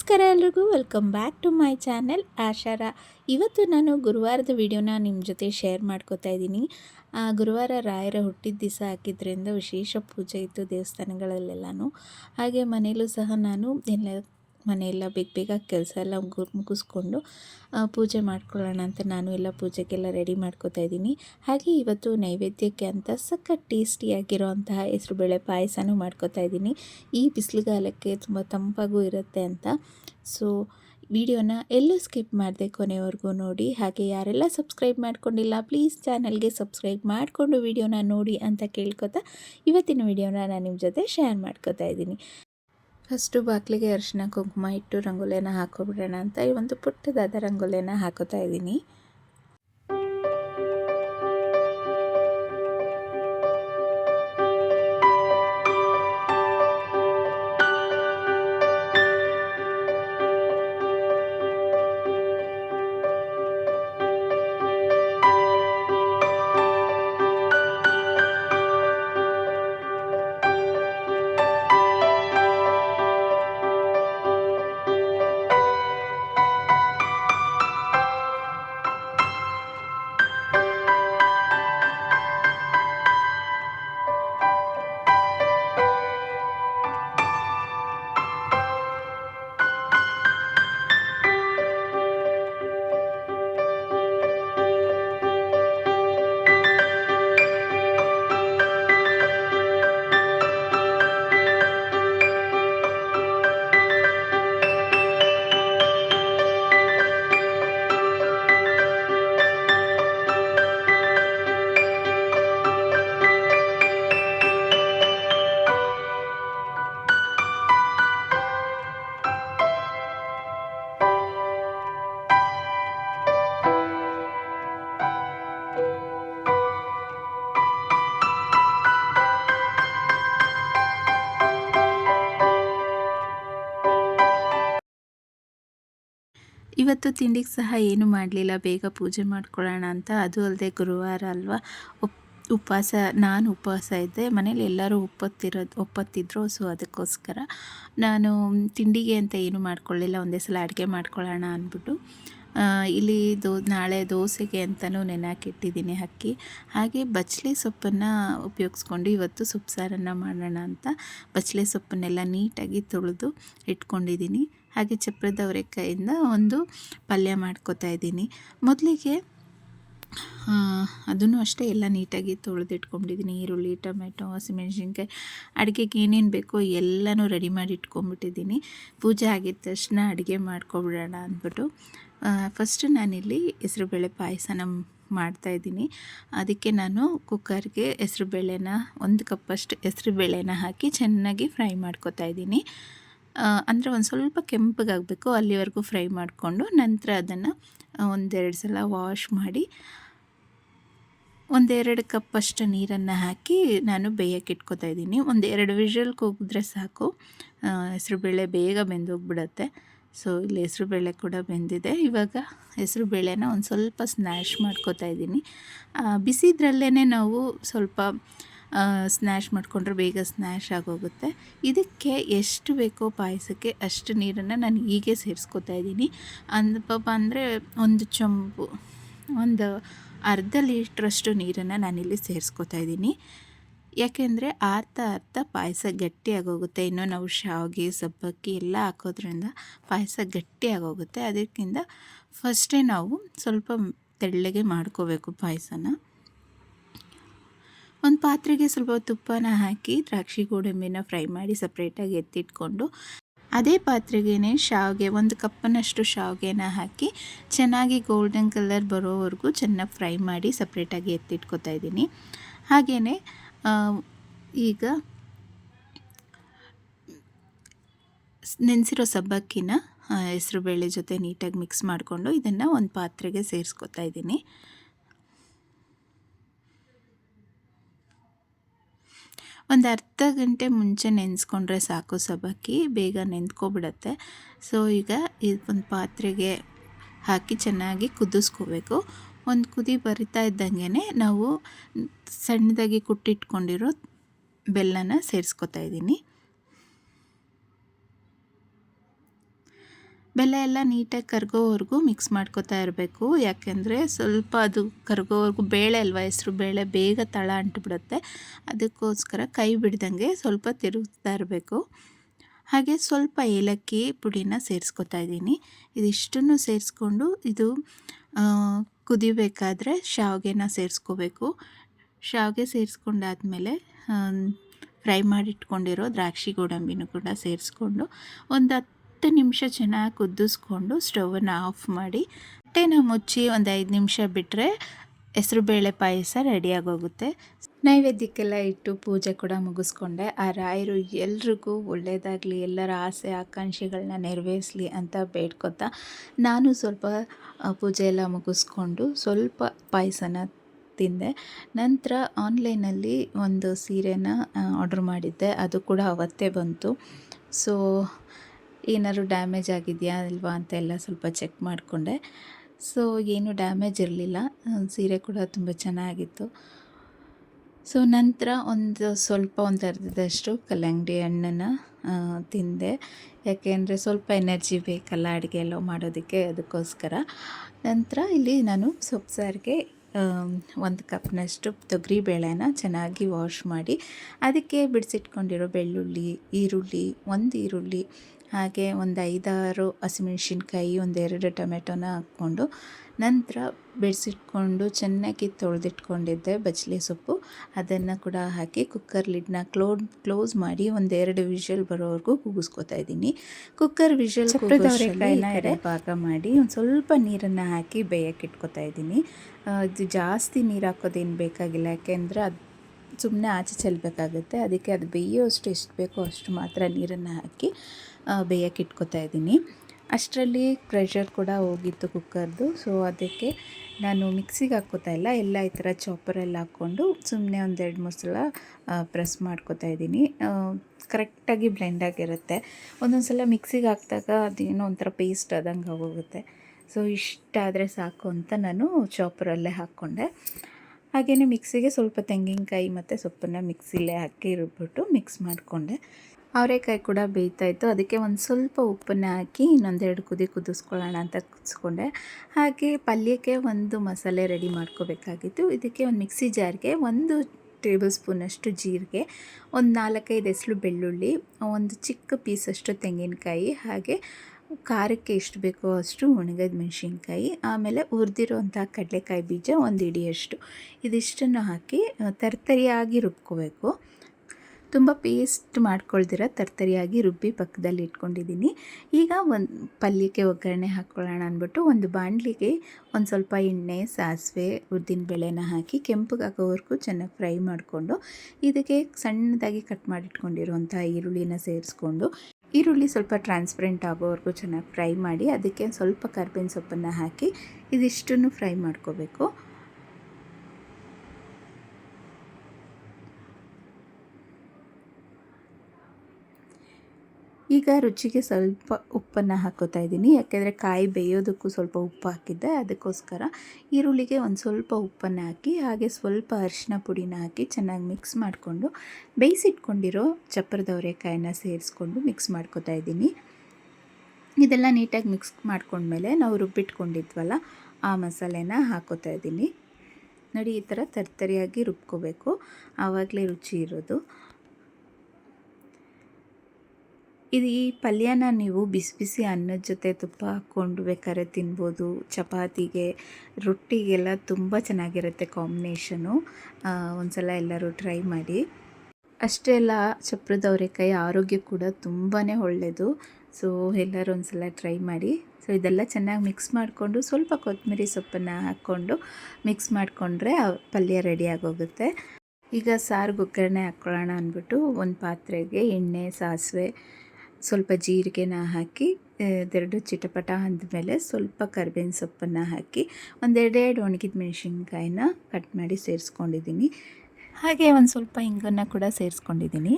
ನಮಸ್ಕಾರ ಎಲ್ರಿಗೂ. Welcome back to my channel ಆಶಾರ. ಇವತ್ತು ನಾನು ಗುರುವಾರದ ವಿಡಿಯೋನ ನಿಮ್ಮ ಜೊತೆ ಶೇರ್ ಮಾಡ್ಕೋತಾ ಇದ್ದೀನಿ. ಗುರುವಾರ ರಾಯರ ಹುಟ್ಟಿದ ದಿವಸ ಹಾಕಿದ್ರಿಂದ ವಿಶೇಷ ಪೂಜೆ ಇತ್ತು ದೇವಸ್ಥಾನಗಳಲ್ಲೆಲ್ಲನೂ. ಹಾಗೆ ಮನೆಯಲ್ಲೂ ಸಹ ನಾನು ಎಲ್ಲ ಮನೆಯೆಲ್ಲ ಬೇಗ ಬೇಗ ಕೆಲಸ ಎಲ್ಲ ಮುಗು, ಮುಗಿಸ್ಕೊಂಡು ಪೂಜೆ ಮಾಡ್ಕೊಳ್ಳೋಣ ಅಂತ ನಾನು ಎಲ್ಲ ಪೂಜೆಗೆಲ್ಲ ರೆಡಿ ಮಾಡ್ಕೋತಾ ಇದ್ದೀನಿ. ಹಾಗೆ ಇವತ್ತು ನೈವೇದ್ಯಕ್ಕೆ ಅಂತ ಸಖತ್ ಟೇಸ್ಟಿಯಾಗಿರೋಂತಹ ಹೆಸರುಬೇಳೆ ಪಾಯಸನೂ ಮಾಡ್ಕೋತಾ ಇದ್ದೀನಿ. ಈ ಬಿಸಿಲುಗಾಲಕ್ಕೆ ತುಂಬ ತಂಪಾಗೂ ಇರುತ್ತೆ ಅಂತ. ಸೊ, ವಿಡಿಯೋನ ಎಲ್ಲೂ ಸ್ಕಿಪ್ ಮಾಡಿದೆ ಕೊನೆವರೆಗೂ ನೋಡಿ. ಹಾಗೆ ಯಾರೆಲ್ಲ ಸಬ್ಸ್ಕ್ರೈಬ್ ಮಾಡ್ಕೊಂಡಿಲ್ಲ, ಪ್ಲೀಸ್ ಚಾನಲ್ಗೆ ಸಬ್ಸ್ಕ್ರೈಬ್ ಮಾಡಿಕೊಂಡು ವಿಡಿಯೋನ ನೋಡಿ ಅಂತ ಕೇಳ್ಕೊತಾ ಇವತ್ತಿನ ವಿಡಿಯೋನ ನಾನು ನಿಮ್ಮ ಜೊತೆ ಶೇರ್ ಮಾಡ್ಕೋತಾ ಇದ್ದೀನಿ. ಫಸ್ಟು ಬಾಗಿಲಿಗೆ ಅರಿಶಿನ ಕುಂಕುಮ ಇಟ್ಟು ರಂಗೋಲಿಯನ್ನು ಹಾಕೋಬಿಡೋಣ ಅಂತ ಈ ಒಂದು ಪುಟ್ಟದಾದ ರಂಗೋಲಿಯನ್ನು ಹಾಕೋತಾ ಇದ್ದೀನಿ. ಇವತ್ತು ತಿಂಡಿಗೆ ಸಹ ಏನು ಮಾಡಲಿಲ್ಲ. ಬೇಗ ಪೂಜೆ ಮಾಡ್ಕೊಳ್ಳೋಣ ಅಂತ. ಅದು ಅಲ್ಲದೆ ಗುರುವಾರ ಅಲ್ವಾ? ಉಪ್, ಉಪವಾಸ, ನಾನು ಉಪವಾಸ ಇದ್ದೆ. ಮನೇಲಿ ಎಲ್ಲರೂ ಒಪ್ಪತ್ತಿರೋದು, ಒಪ್ಪತ್ತಿದ್ರು. ಸೊ, ಅದಕ್ಕೋಸ್ಕರ ನಾನು ತಿಂಡಿಗೆ ಅಂತ ಏನು ಮಾಡ್ಕೊಳ್ಳಿಲ್ಲ. ಒಂದೇ ಸಲ ಅಡುಗೆ ಮಾಡ್ಕೊಳ್ಳೋಣ ಅಂದ್ಬಿಟ್ಟು ಇಲ್ಲಿ ದೋ, ನಾಳೆ ದೋಸೆಗೆ ಅಂತಲೂ ನೆನೆಹಾಕಿಟ್ಟಿದ್ದೀನಿ ಅಕ್ಕಿ. ಹಾಗೆ ಬಚ್ಚಲೆ ಸೊಪ್ಪನ್ನು ಉಪಯೋಗಿಸ್ಕೊಂಡು ಇವತ್ತು ಸೊಪ್ಪು ಸಾರನ್ನು ಮಾಡೋಣ ಅಂತ ಬಚ್ಚಲೆ ಸೊಪ್ಪನ್ನೆಲ್ಲ ನೀಟಾಗಿ ತೊಳೆದು ಇಟ್ಕೊಂಡಿದ್ದೀನಿ. ಹಾಗೆ ಚಪ್ರದ ಅವರೆಕಾಯಿಂದ ಒಂದು ಪಲ್ಯ ಮಾಡ್ಕೋತಾ ಇದ್ದೀನಿ. ಮೊದಲಿಗೆ ಅದನ್ನು ಅಷ್ಟೇ ಎಲ್ಲ ನೀಟಾಗಿ ತೊಳೆದಿಟ್ಕೊಂಡಿದ್ದೀನಿ. ಈರುಳ್ಳಿ ಟೊಮೆಟೊ ಹಸಿಮೆಣ್ಸಿನ್ಕಾಯಿ, ಅಡುಗೆಗೆ ಏನೇನು ಬೇಕೋ ಎಲ್ಲನೂ ರೆಡಿ ಮಾಡಿ ಇಟ್ಕೊಂಡ್ಬಿಟ್ಟಿದ್ದೀನಿ ಪೂಜೆ ಆಗಿದ ತಕ್ಷಣ ಅಡುಗೆ ಮಾಡ್ಕೊಬಿಡೋಣ ಅಂದ್ಬಿಟ್ಟು ಫಸ್ಟ್ ನಾನಿಲ್ಲಿ ಹೆಸರುಬೇಳೆ ಪಾಯಸನ ಮಾಡ್ತಾಯಿದ್ದೀನಿ ಅದಕ್ಕೆ ನಾನು ಕುಕ್ಕರ್ಗೆ ಹೆಸರುಬೇಳೆನ, ಒಂದು ಕಪ್ಪಷ್ಟು ಹೆಸರುಬೇಳೆನ ಹಾಕಿ ಚೆನ್ನಾಗಿ ಫ್ರೈ ಮಾಡ್ಕೊತಾ ಇದ್ದೀನಿ. ಅಂದರೆ ಒಂದು ಸ್ವಲ್ಪ ಕೆಂಪಗಾಗಬೇಕು, ಅಲ್ಲಿವರೆಗೂ ಫ್ರೈ ಮಾಡಿಕೊಂಡು ನಂತರ ಅದನ್ನು ಒಂದೆರಡು ಸಲ ವಾಶ್ ಮಾಡಿ, ಒಂದೆರಡು ಕಪ್ಪಷ್ಟು ನೀರನ್ನು ಹಾಕಿ ನಾನು ಬೇಯಕ್ಕೆ ಇಟ್ಕೊತಾ ಇದ್ದೀನಿ. ಒಂದು ಎರಡು ವಿಷಲ್ ಹೋಗಿದ್ರೆ ಸಾಕು. ಹೆಸ್ರುಬೇಳೆ ಬೇಗ ಬೆಂದೋಗ್ಬಿಡತ್ತೆ. ಸೊ ಇಲ್ಲಿ ಹೆಸರುಬೇಳೆ ಕೂಡ ಬೆಂದಿದೆ. ಇವಾಗ ಹೆಸರುಬೇಳೆನ ಒಂದು ಸ್ವಲ್ಪ ಸ್ನ್ಯಾಶ್ ಮಾಡ್ಕೋತಾ ಇದ್ದೀನಿ. ಬಿಸಿದ್ರಲ್ಲೇ ನಾವು ಸ್ವಲ್ಪ ಸ್ನ್ಯಾಶ್ ಮಾಡಿಕೊಂಡ್ರೆ ಬೇಗ ಸ್ನ್ಯಾಶ್ ಆಗೋಗುತ್ತೆ. ಇದಕ್ಕೆ ಎಷ್ಟು ಬೇಕೋ ಪಾಯಸಕ್ಕೆ ಅಷ್ಟು ನೀರನ್ನು ನಾನು ಹೀಗೆ ಸೇರಿಸ್ಕೊತಾ ಇದ್ದೀನಿ. ಅಂದಪ್ಪ ಅಂದರೆ ಒಂದು ಚೊಂಬು, ಒಂದು ಅರ್ಧ ಲೀಟ್ರಷ್ಟು ನೀರನ್ನು ನಾನಿಲ್ಲಿ ಸೇರಿಸ್ಕೊತಾ ಇದ್ದೀನಿ. ಯಾಕೆಂದರೆ ಅರ್ಧ ಅರ್ಧ ಪಾಯಸ ಗಟ್ಟಿಯಾಗೋಗುತ್ತೆ ಇನ್ನೂ ನಾವು ಶಾವಿಗೆ, ಸಬ್ಬಕ್ಕಿ ಎಲ್ಲ ಹಾಕೋದ್ರಿಂದ ಪಾಯಸ ಗಟ್ಟಿಯಾಗೋಗುತ್ತೆ ಅದಕ್ಕಿಂತ ಫಸ್ಟೇ ನಾವು ಸ್ವಲ್ಪ ತೆಳ್ಳಗೆ ಮಾಡ್ಕೋಬೇಕು ಪಾಯಸನ. ಒಂದು ಪಾತ್ರೆಗೆ ಸ್ವಲ್ಪ ತುಪ್ಪನ ಹಾಕಿ ದ್ರಾಕ್ಷಿ ಗೋಡಂಬಿನ ಫ್ರೈ ಮಾಡಿ ಸಪ್ರೇಟಾಗಿ ಎತ್ತಿಟ್ಕೊಂಡು ಅದೇ ಪಾತ್ರೆಗೇ ಶಾವಿಗೆ, ಒಂದು ಕಪ್ಪನಷ್ಟು ಶಾವಿಗೆನ ಹಾಕಿ ಚೆನ್ನಾಗಿ ಗೋಲ್ಡನ್ ಕಲರ್ ಬರೋವರೆಗೂ ಚೆನ್ನಾಗಿ ಫ್ರೈ ಮಾಡಿ ಸಪ್ರೇಟಾಗಿ ಎತ್ತಿಟ್ಕೊತಾ ಇದ್ದೀನಿ. ಹಾಗೆಯೇ ಈಗ ನೆನೆಸಿರೋ ಸಬ್ಬಕ್ಕಿನ ಹೆಸರುಬೇಳೆ ಜೊತೆ ನೀಟಾಗಿ ಮಿಕ್ಸ್ ಮಾಡಿಕೊಂಡು ಇದನ್ನು ಒಂದು ಪಾತ್ರೆಗೆ ಸೇರಿಸ್ಕೊತಾ ಇದ್ದೀನಿ. ಒಂದು ಅರ್ಧ ಗಂಟೆ ಮುಂಚೆ ನೆನೆಸ್ಕೊಂಡ್ರೆ ಸಾಕು ಸಬ್ಬಕ್ಕಿ, ಬೇಗ ನೆಂದ್ಕೊಬಿಡತ್ತೆ ಸೊ ಈಗ ಒಂದು ಪಾತ್ರೆಗೆ ಹಾಕಿ ಚೆನ್ನಾಗಿ ಕುದಿಸ್ಕೋಬೇಕು. ಒಂದು ಕುದಿ ಬರಿತಾ ಇದ್ದಂಗೆ ನಾವು ಸಣ್ಣದಾಗಿ ಕುಟ್ಟಿಟ್ಕೊಂಡಿರೋ ಬೆಲ್ಲನ ಸೇರಿಸ್ಕೊತಾ ಇದ್ದೀನಿ. ಬೆಲ್ಲ ಎಲ್ಲ ನೀಟಾಗಿ ಕರ್ಗೋವರೆಗೂ ಮಿಕ್ಸ್ ಮಾಡ್ಕೋತಾ ಇರಬೇಕು. ಯಾಕೆಂದರೆ ಸ್ವಲ್ಪ ಅದು ಕರ್ಗೋವರೆಗೂ ಬೇಳೆ ಅಲ್ವಾ, ಹೆಸ್ರು ಬೇಳೆ ಬೇಗ ತಳ ಅಂಟುಬಿಡುತ್ತೆ. ಅದಕ್ಕೋಸ್ಕರ ಕೈ ಬಿಡ್ದಂಗೆ ಸ್ವಲ್ಪ ತಿರುಗ್ತಾ ಇರಬೇಕು. ಹಾಗೆ ಸ್ವಲ್ಪ ಏಲಕ್ಕಿ ಪುಡಿನ ಸೇರಿಸ್ಕೊತಾ ಇದ್ದೀನಿ. ಇದಿಷ್ಟನ್ನು ಸೇರಿಸ್ಕೊಂಡು ಇದು ಕುದಿಬೇಕಾದ್ರೆ ಶಾವಿಗೆನ ಸೇರಿಸ್ಕೋಬೇಕು. ಶಾವಿಗೆ ಸೇರಿಸ್ಕೊಂಡಾದ್ಮೇಲೆ ಫ್ರೈ ಮಾಡಿಟ್ಕೊಂಡಿರೋ ದ್ರಾಕ್ಷಿ ಗೋಡಂಬಿನೂ ಕೂಡ ಸೇರಿಸ್ಕೊಂಡು ಒಂದು ಹತ್ತು ನಿಮಿಷ ಚೆನ್ನಾಗಿ ಕುದಿಸ್ಕೊಂಡು ಸ್ಟವನ್ನು ಆಫ್ ಮಾಡಿ ಹೊಟ್ಟೆನ ಮುಚ್ಚಿ ಒಂದು ಐದು ನಿಮಿಷ ಬಿಟ್ಟರೆ ಹೆಸರುಬೇಳೆ ಪಾಯಸ ರೆಡಿಯಾಗೋಗುತ್ತೆ. ನೈವೇದ್ಯಕ್ಕೆಲ್ಲ ಇಟ್ಟು ಪೂಜೆ ಕೂಡ ಮುಗಿಸ್ಕೊಂಡೆ. ಆ ರಾಯರು ಎಲ್ರಿಗೂ ಒಳ್ಳೆಯದಾಗಲಿ, ಎಲ್ಲರ ಆಸೆ ಆಕಾಂಕ್ಷೆಗಳನ್ನ ನೆರವೇರಿಸಲಿ ಅಂತ ಬೇಡ್ಕೊತಾ ನಾನು ಸ್ವಲ್ಪ ಪೂಜೆ ಎಲ್ಲ ಮುಗಿಸ್ಕೊಂಡು ಸ್ವಲ್ಪ ಪಾಯಸನ ತಿಂದೆ. ನಂತರ ಆನ್ಲೈನಲ್ಲಿ ಒಂದು ಸೀರೆನ ಆರ್ಡ್ರ್ ಮಾಡಿದ್ದೆ. ಅದು ಕೂಡ ಅವತ್ತೇ ಬಂತು. ಸೊ ಏನಾದ್ರು ಡ್ಯಾಮೇಜ್ ಆಗಿದೆಯಾ ಇಲ್ವಾ ಅಂತ ಎಲ್ಲ ಸ್ವಲ್ಪ ಚೆಕ್ ಮಾಡಿಕೊಂಡೆ. ಸೊ, ಏನು ಡ್ಯಾಮೇಜ್ ಇರಲಿಲ್ಲ. ಸೀರೆ ಕೂಡ ತುಂಬ ಚೆನ್ನಾಗಿತ್ತು. ಸೊ, ನಂತರ ಒಂದು ಸ್ವಲ್ಪ ಒಂದು ಅರ್ಧದಷ್ಟು ಕಲ್ಲಂಗಡಿ ಹಣ್ಣನ್ನು ತಿಂದೆ. ಯಾಕೆಂದರೆ ಸ್ವಲ್ಪ ಎನರ್ಜಿ ಬೇಕಲ್ಲ ಅಡುಗೆ ಎಲ್ಲ ಮಾಡೋದಕ್ಕೆ ಅದಕ್ಕೋಸ್ಕರ. ನಂತರ ಇಲ್ಲಿ ನಾನು ಸೊಪ್ಪು ಸಾರಿಗೆ ಒಂದು ಕಪ್ನಷ್ಟು ತೊಗರಿ ಬೇಳೆನ ಚೆನ್ನಾಗಿ ವಾಶ್ ಮಾಡಿ, ಅದಕ್ಕೆ ಬಿಡಿಸಿಟ್ಕೊಂಡಿರೋ ಬೆಳ್ಳುಳ್ಳಿ, ಈರುಳ್ಳಿ, ಒಂದು ಈರುಳ್ಳಿ ಹಾಗೆ ಒಂದು ಐದಾರು ಹಸಿಮೆಣ್ಸಿನ್ಕಾಯಿ ಒಂದೆರಡು ಟೊಮೆಟೊನ ಹಾಕ್ಕೊಂಡು ನಂತರ ಬೆಳೆಸಿಟ್ಕೊಂಡು ಚೆನ್ನಾಗಿ ತೊಳೆದಿಟ್ಕೊಂಡಿದ್ದೆ ಬಚ್ಚಲೆ ಸೊಪ್ಪು. ಅದನ್ನು ಕೂಡ ಹಾಕಿ ಕುಕ್ಕರ್ ಲಿಡ್ನ ಕ್ಲೋ ಕ್ಲೋಸ್ ಮಾಡಿ ಒಂದೆರಡು ವಿಷಲ್ ಬರೋವರೆಗೂ ಕೂಗಿಸ್ಕೊತಾ ಇದ್ದೀನಿ. ಕುಕ್ಕರ್ ವಿಷಲ್ ಎರಡು ಭಾಗ ಮಾಡಿ ಒಂದು ಸ್ವಲ್ಪ ನೀರನ್ನು ಹಾಕಿ ಬೇಯಕ್ಕೆ ಇಟ್ಕೊತಾ ಇದ್ದೀನಿ. ಇದು ಜಾಸ್ತಿ ನೀರು ಹಾಕೋದೇನು ಬೇಕಾಗಿಲ್ಲ ಯಾಕೆಂದರೆ ಅದು ಸುಮ್ಮನೆ ಆಚೆ ಚೆಲ್ಲಬೇಕಾಗುತ್ತೆ ಅದಕ್ಕೆ ಅದು ಬೇಯೋಷ್ಟು ಎಷ್ಟು ಬೇಕೋ ಅಷ್ಟು ಮಾತ್ರ ನೀರನ್ನು ಹಾಕಿ ಬೇಯಕ್ಕೆ ಇಟ್ಕೊತಾ ಇದ್ದೀನಿ. ಅಷ್ಟರಲ್ಲಿ ಪ್ರೆಷರ್ ಕೂಡ ಹೋಗಿತ್ತು ಕುಕ್ಕರ್ದು ಸೊ ಅದಕ್ಕೆ ನಾನು ಮಿಕ್ಸಿಗೆ ಹಾಕ್ಕೋತಾ ಇಲ್ಲ. ಎಲ್ಲ ಈ ಥರ ಚಾಪರಲ್ಲಿ ಹಾಕ್ಕೊಂಡು ಸುಮ್ಮನೆ ಒಂದೆರಡು ಮೂರು ಸಲ ಪ್ರೆಸ್ ಮಾಡ್ಕೋತಾ ಇದ್ದೀನಿ. ಕರೆಕ್ಟಾಗಿ ಬ್ಲೆಂಡ್ ಆಗಿರುತ್ತೆ. ಒಂದೊಂದು ಸಲ ಮಿಕ್ಸಿಗೆ ಹಾಕಿದಾಗ ಅದೇನೋ ಒಂಥರ ಪೇಸ್ಟ್ ಆದಂಗೆ ಆಗೋಗುತ್ತೆ. ಸೊ ಇಷ್ಟಾದರೆ ಸಾಕು ಅಂತ ನಾನು ಚಾಪರಲ್ಲೇ ಹಾಕ್ಕೊಂಡೆ. ಹಾಗೆಯೇ ಮಿಕ್ಸಿಗೆ ಸ್ವಲ್ಪ ತೆಂಗಿನಕಾಯಿ ಮತ್ತು ಸೊಪ್ಪನ್ನು ಮಿಕ್ಸಿಲೇ ಹಾಕಿ ರುಬ್ಬಿಟ್ಟು ಮಿಕ್ಸ್ ಮಾಡಿಕೊಂಡೆ. ಅವರೆಕಾಯಿ ಕೂಡ ಬೇಯ್ತಾಯಿತ್ತು. ಅದಕ್ಕೆ ಒಂದು ಸ್ವಲ್ಪ ಉಪ್ಪನ್ನು ಹಾಕಿ ಇನ್ನೊಂದೆರಡು ಕುದಿ ಕುದಿಸ್ಕೊಳ್ಳೋಣ ಅಂತ ಕುದಿಸ್ಕೊಂಡೆ. ಹಾಗೆ ಪಲ್ಯಕ್ಕೆ ಒಂದು ಮಸಾಲೆ ರೆಡಿ ಮಾಡ್ಕೋಬೇಕಾಗಿತ್ತು. ಇದಕ್ಕೆ ಒಂದು ಮಿಕ್ಸಿ ಜಾರ್ಗೆ ಒಂದು ಟೇಬಲ್ ಸ್ಪೂನಷ್ಟು ಜೀರಿಗೆ, ಒಂದು ನಾಲ್ಕೈದು ಹೆಸಳು ಬೆಳ್ಳುಳ್ಳಿ, ಒಂದು ಚಿಕ್ಕ ಪೀಸಷ್ಟು ತೆಂಗಿನಕಾಯಿ, ಹಾಗೆ ಖಾರಕ್ಕೆ ಎಷ್ಟು ಬೇಕೋ ಅಷ್ಟು ಒಣಗಿದ ಮೆಣಸಿನ್ಕಾಯಿ, ಆಮೇಲೆ ಹುರಿದಿರೋಂಥ ಕಡಲೆಕಾಯಿ ಬೀಜ ಒಂದು ಇಡಿಯಷ್ಟು. ಇದಿಷ್ಟನ್ನು ಹಾಕಿ ತರ್ತರಿಯಾಗಿ ರುಬ್ಕೋಬೇಕು. ತುಂಬ ಪೇಸ್ಟ್ ಮಾಡ್ಕೊಳ್ದಿರ ತರ್ತರಿಯಾಗಿ ರುಬ್ಬಿ ಪಕ್ಕದಲ್ಲಿ ಇಟ್ಕೊಂಡಿದ್ದೀನಿ. ಈಗ ಒಂದು ಪಲ್ಯಕ್ಕೆ ಒಗ್ಗರಣೆ ಹಾಕ್ಕೊಳ್ಳೋಣ ಅಂದ್ಬಿಟ್ಟು ಒಂದು ಬಾಣಲಿಗೆ ಒಂದು ಸ್ವಲ್ಪ ಎಣ್ಣೆ, ಸಾಸಿವೆ, ಉದ್ದಿನ ಬೇಳೆನ ಹಾಕಿ ಕೆಂಪಗಾಗೋವರೆಗೂ ಚೆನ್ನಾಗಿ ಫ್ರೈ ಮಾಡಿಕೊಂಡು ಇದಕ್ಕೆ ಸಣ್ಣದಾಗಿ ಕಟ್ ಮಾಡಿಟ್ಕೊಂಡಿರುವಂಥ ಈರುಳ್ಳಿನ ಸೇರಿಸ್ಕೊಂಡು ಈರುಳ್ಳಿ ಸ್ವಲ್ಪ ಟ್ರಾನ್ಸ್ಪರೆಂಟ್ ಆಗೋವರೆಗೂ ಚೆನ್ನಾಗಿ ಫ್ರೈ ಮಾಡಿ ಅದಕ್ಕೆ ಸ್ವಲ್ಪ ಕರ್ಬೇವಿನ ಸೊಪ್ಪನ್ನು ಹಾಕಿ ಇದಿಷ್ಟನ್ನು ಫ್ರೈ ಮಾಡ್ಕೋಬೇಕು. ಈಗ ರುಚಿಗೆ ಸ್ವಲ್ಪ ಉಪ್ಪನ್ನು ಹಾಕೋತಾ ಇದ್ದೀನಿ. ಯಾಕೆಂದರೆ ಕಾಯಿ ಬೇಯೋದಕ್ಕೂ ಸ್ವಲ್ಪ ಉಪ್ಪು ಹಾಕಿದ್ದೆ. ಅದಕ್ಕೋಸ್ಕರ ಈರುಳ್ಳಿಗೆ ಒಂದು ಸ್ವಲ್ಪ ಉಪ್ಪನ್ನು ಹಾಕಿ, ಹಾಗೆ ಸ್ವಲ್ಪ ಅರಿಶಿನ ಪುಡಿನ ಹಾಕಿ ಚೆನ್ನಾಗಿ ಮಿಕ್ಸ್ ಮಾಡಿಕೊಂಡು, ಬೇಯಿಸಿಟ್ಕೊಂಡಿರೋ ಚಪ್ಪರದವರೆಕಾಯನ್ನ ಸೇರಿಸ್ಕೊಂಡು ಮಿಕ್ಸ್ ಮಾಡ್ಕೋತಾ ಇದ್ದೀನಿ. ಇದೆಲ್ಲ ನೀಟಾಗಿ ಮಿಕ್ಸ್ ಮಾಡ್ಕೊಂಡ್ಮೇಲೆ ನಾವು ರುಬ್ಬಿಟ್ಕೊಂಡಿದ್ವಲ್ಲ, ಆ ಮಸಾಲೆನ ಹಾಕೋತಾ ಇದ್ದೀನಿ. ನೋಡಿ, ಈ ಥರ ತರ್ತರಿಯಾಗಿ ರುಬ್ಕೋಬೇಕು. ಆವಾಗಲೇ ರುಚಿ ಇರೋದು. ಇದು ಈ ಪಲ್ಯನ ನೀವು ಬಿಸಿ ಬಿಸಿ ಅನ್ನದ ಜೊತೆ ತುಪ್ಪ ಹಾಕ್ಕೊಂಡು ಬೇಕಾದ್ರೆ ತಿನ್ಬೋದು. ಚಪಾತಿಗೆ, ರೊಟ್ಟಿಗೆಲ್ಲ ತುಂಬ ಚೆನ್ನಾಗಿರುತ್ತೆ ಕಾಂಬಿನೇಷನು. ಒಂದು ಸಲ ಎಲ್ಲರೂ ಟ್ರೈ ಮಾಡಿ. ಅಷ್ಟೇ ಅಲ್ಲ, ಚಪ್ರದ ಅವರೆಕಾಯಿ ಆರೋಗ್ಯ ಕೂಡ ತುಂಬಾ ಒಳ್ಳೆಯದು ಸೊ, ಎಲ್ಲರೂ ಒಂದ್ಸಲ ಟ್ರೈ ಮಾಡಿ. ಸೊ, ಇದೆಲ್ಲ ಚೆನ್ನಾಗಿ ಮಿಕ್ಸ್ ಮಾಡಿಕೊಂಡು ಸ್ವಲ್ಪ ಕೊತ್ತಂಬರಿ ಸೊಪ್ಪನ್ನು ಹಾಕ್ಕೊಂಡು ಮಿಕ್ಸ್ ಮಾಡಿಕೊಂಡ್ರೆ ಪಲ್ಯ ರೆಡಿ ಆಗೋಗುತ್ತೆ. ಈಗ ಸಾರು ಒಗ್ಗರಣೆ ಹಾಕ್ಕೊಳ್ಳೋಣ ಅಂದ್ಬಿಟ್ಟು ಒಂದು ಪಾತ್ರೆಗೆ ಎಣ್ಣೆ, ಸಾಸಿವೆ ಸ್ವಲ್ಪ ಜೀರಿಗೆನ ಹಾಕಿ ಎರಡು ಚಿಟಪಟ ಅಂದಮೇಲೆ ಸ್ವಲ್ಪ ಕರ್ಬೇವಿನ ಸೊಪ್ಪನ್ನು ಹಾಕಿ, ಒಂದೆರಡೆರಡು ಒಣಗಿದ ಮೆಣಸಿನ್ಕಾಯಿನ ಕಟ್ ಮಾಡಿ ಸೇರಿಸ್ಕೊಂಡಿದ್ದೀನಿ. ಹಾಗೆ ಒಂದು ಸ್ವಲ್ಪ ಹಿಂಗನ್ನು ಕೂಡ ಸೇರಿಸ್ಕೊಂಡಿದ್ದೀನಿ.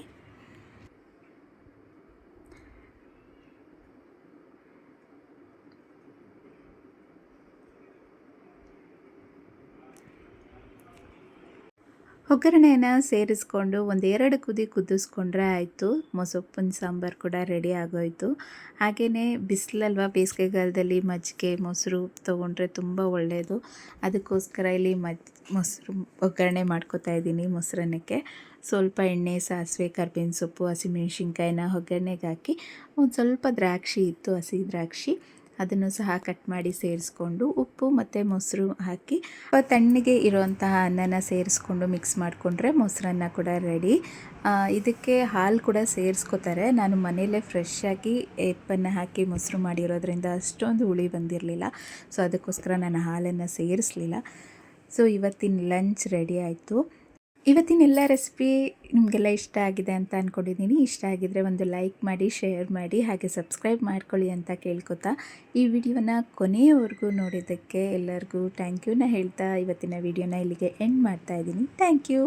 ಒಗ್ಗರಣೆನ ಸೇರಿಸ್ಕೊಂಡು ಒಂದೆರಡು ಕುದಿ ಕುದಿಸ್ಕೊಂಡ್ರೆ ಆಯಿತು. ಮೊಸೊಪ್ಪಿನ ಸಾಂಬಾರು ಕೂಡ ರೆಡಿ ಆಗೋಯಿತು. ಹಾಗೆಯೇ ಬಿಸಿಲಲ್ವ? ಬೇಸಿಗೆಗಾಲದಲ್ಲಿ ಮಜ್ಜಿಗೆ, ಮೊಸರು ತೊಗೊಂಡ್ರೆ ತುಂಬ ಒಳ್ಳೆಯದು ಅದಕ್ಕೋಸ್ಕರ ಇಲ್ಲಿ ಮಜ್, ಮೊಸರು ಒಗ್ಗರಣೆ ಮಾಡ್ಕೊತಾ ಇದ್ದೀನಿ ಮೊಸರನ್ನಕ್ಕೆ. ಸ್ವಲ್ಪ ಎಣ್ಣೆ, ಸಾಸಿವೆ, ಕರ್ಬೇವಿನ ಸೊಪ್ಪು, ಹಸಿಮೆಣಸಿನ್ಕಾಯಿನ ಒಗ್ಗರಣೆಗೆ ಹಾಕಿ ಒಂದು ಸ್ವಲ್ಪ ದ್ರಾಕ್ಷಿ ಇತ್ತು, ಹಸಿ ದ್ರಾಕ್ಷಿ. ಅದನ್ನು ಸಹ ಕಟ್ ಮಾಡಿ ಸೇರಿಸ್ಕೊಂಡು ಉಪ್ಪು ಮತ್ತು ಮೊಸರು ಹಾಕಿ ತಣ್ಣಗೆ ಇರುವಂತಹ ಅನ್ನನ ಸೇರಿಸ್ಕೊಂಡು ಮಿಕ್ಸ್ ಮಾಡಿಕೊಂಡ್ರೆ ಮೊಸರನ್ನ ಕೂಡ ರೆಡಿ ಇದಕ್ಕೆ ಹಾಲು ಕೂಡ ಸೇರಿಸ್ಕೋತಾರೆ. ನಾನು ಮನೆಯಲ್ಲೇ ಫ್ರೆಶ್ ಆಗಿ ಎಪ್ಪನ್ನು ಹಾಕಿ ಮೊಸರು ಮಾಡಿರೋದ್ರಿಂದ ಅಷ್ಟೊಂದು ಹುಳಿ ಬಂದಿರಲಿಲ್ಲ. ಸೊ ಅದಕ್ಕೋಸ್ಕರ ನಾನು ಹಾಲನ್ನು ಸೇರಿಸಲಿಲ್ಲ. ಸೊ ಇವತ್ತಿನ ಲಂಚ್ ರೆಡಿ ಆಯಿತು. ಇವತ್ತಿನ ಎಲ್ಲ ರೆಸಿಪಿ ನಿಮಗೆಲ್ಲ ಇಷ್ಟ ಆಗಿದೆ ಅಂತ ಅಂದ್ಕೊಂಡಿದ್ದೀನಿ ಇಷ್ಟ ಆಗಿದ್ದರೆ ಒಂದು ಲೈಕ್ ಮಾಡಿ ಶೇರ್ ಮಾಡಿ, ಹಾಗೆ ಸಬ್ಸ್ಕ್ರೈಬ್ ಮಾಡ್ಕೊಳ್ಳಿ ಅಂತ ಕೇಳ್ಕೊತಾ ಈ ವಿಡಿಯೋನ ಕೊನೆಯವರೆಗೂ ನೋಡಿದ್ದಕ್ಕೆ ಎಲ್ಲರಿಗೂ ಥ್ಯಾಂಕ್ ಯೂನ ಹೇಳ್ತಾ ಇವತ್ತಿನ ವಿಡಿಯೋನ ಇಲ್ಲಿಗೆ ಎಂಡ್ ಮಾಡ್ತಾ ಇದ್ದೀನಿ. Thank you